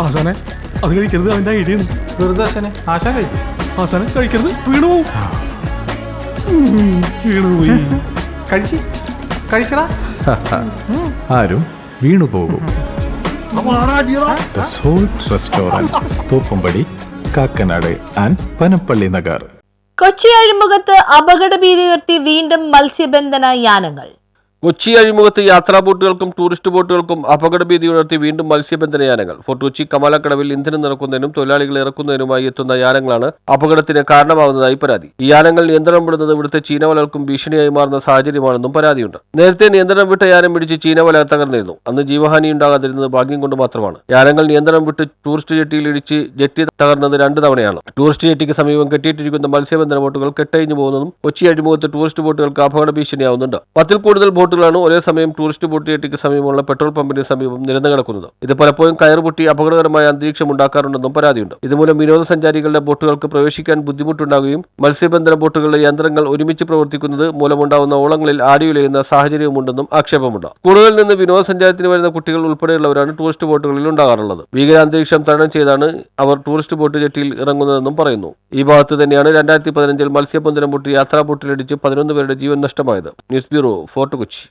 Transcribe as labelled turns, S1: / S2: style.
S1: ആശാനെ. അത് കഴിക്കരുത് അവന്റെ ഐഡിയ
S2: വെറുതെ ആശാനെ. ആശാൻ കഴിക്കും.
S1: ആശാനെ കഴിക്കരുത്. വീണു പോവും. വീണു പോയി.
S2: കഴിച്ച്. കഴിക്കടാ
S3: ആരും the salt restaurant Thoppumpady Kakkanad and Panampilly Nagar.
S4: Kochi അഴിമുഖത്ത് അപകട ഭീതി ഉയർത്തി വീണ്ടും മത്സ്യബന്ധന യാനങ്ങൾ.
S5: കൊച്ചി അഴിമുഖത്ത് യാത്രാ ബോട്ടുകൾക്കും ടൂറിസ്റ്റ് ബോട്ടുകൾക്കും അപകട ഭീതി ഉണർത്തി വീണ്ടും മത്സ്യബന്ധന യാനങ്ങൾ ഫോർട്ട് കൊച്ചി കമാലക്കടവിൽ ഇന്ധനം നിറക്കുന്നതിനും തൊഴിലാളികളെ ഇറക്കുന്നതിനുമായി എത്തുന്ന യാനങ്ങളാണ് അപകടത്തിന് കാരണമാകുന്നതായി പരാതി. ഈ യാനങ്ങൾ നിയന്ത്രണം വിടുന്നത് ഇവിടുത്തെ ചീനവലകൾക്കും ഭീഷണിയായി മാറുന്ന സാഹചര്യമാണെന്നും പരാതിയുണ്ട്. നേരത്തെ നിയന്ത്രണം വിട്ട യാനം പിടിച്ച് ചീനവല തകർന്നിരുന്നു. അന്ന് ജീവഹാനി ഉണ്ടാകാതിരുന്നത് ഭാഗ്യം കൊണ്ട് മാത്രമാണ്. യാനങ്ങൾ നിയന്ത്രണം വിട്ട് ടൂറിസ്റ്റ് ജെട്ടിയിൽ ഇടിച്ച് ജെട്ടി തകർന്നത് രണ്ട് തവണയാണ്. ടൂറിസ്റ്റ് ജെട്ടിക്ക് സമീപം കെട്ടിയിട്ടിരിക്കുന്ന മത്സ്യബന്ധന ബോട്ടുകൾ കെട്ടഴിഞ്ഞു പോകുന്നതും കൊച്ചി അഴിമുഖത്ത് ടൂറിസ്റ്റ് ബോട്ടുകൾക്ക് അപകട ഭീഷണിയാവുന്നുണ്ട്. പത്തിൽ കൂടുതൽ ബോട്ടുകളാണ് ഒരേ സമയം ടൂറിസ്റ്റ് ബോട്ട് ജെട്ടിക്ക് സമീപമുള്ള പെട്രോൾ പമ്പിന് സമീപം നിരന്നു കിടക്കുന്നത്. ഇത് പലപ്പോഴും കയർ പൊട്ടി അപകടകരമായ അന്തരീക്ഷം ഉണ്ടാക്കാറുണ്ടെന്നും പരാതിയുണ്ട്. ഇതുമൂലം വിനോദസഞ്ചാരികളുടെ ബോട്ടുകൾക്ക് പ്രവേശിക്കാൻ ബുദ്ധിമുട്ടുണ്ടാകുകയും മത്സ്യബന്ധന ബോട്ടുകളിലെ യന്ത്രങ്ങൾ ഒരുമിച്ച് പ്രവർത്തിക്കുന്നത് മൂലമുണ്ടാകുന്ന ഓളങ്ങളിൽ ആടിയുലയുന്ന സാഹചര്യവുമുണ്ടെന്നും ആക്ഷേപമുണ്ട്. സ്കൂളുകളിൽ നിന്ന് വിനോദസഞ്ചാരത്തിന് വരുന്ന കുട്ടികൾ ഉൾപ്പെടെയുള്ളവരാണ് ടൂറിസ്റ്റ് ബോട്ടുകളിൽ ഉണ്ടാകാറുള്ളത്. ഭീകരാന്തരീക്ഷം തരണം ചെയ്താണ് അവർ ടൂറിസ്റ്റ് ബോട്ട് ജെട്ടിയിൽ ഇറങ്ങുന്നതെന്നും പറയുന്നു. ഈ ഭാഗത്ത് തന്നെയാണ് രണ്ടായിരത്തി പതിനഞ്ചിൽ മത്സ്യബന്ധനം ബോട്ട് യാത്രാ ബോട്ടിലിടിച്ച് പതിനൊന്ന് പേരുടെ ജീവൻ നഷ്ടമായത്. News bureau fort Kochi.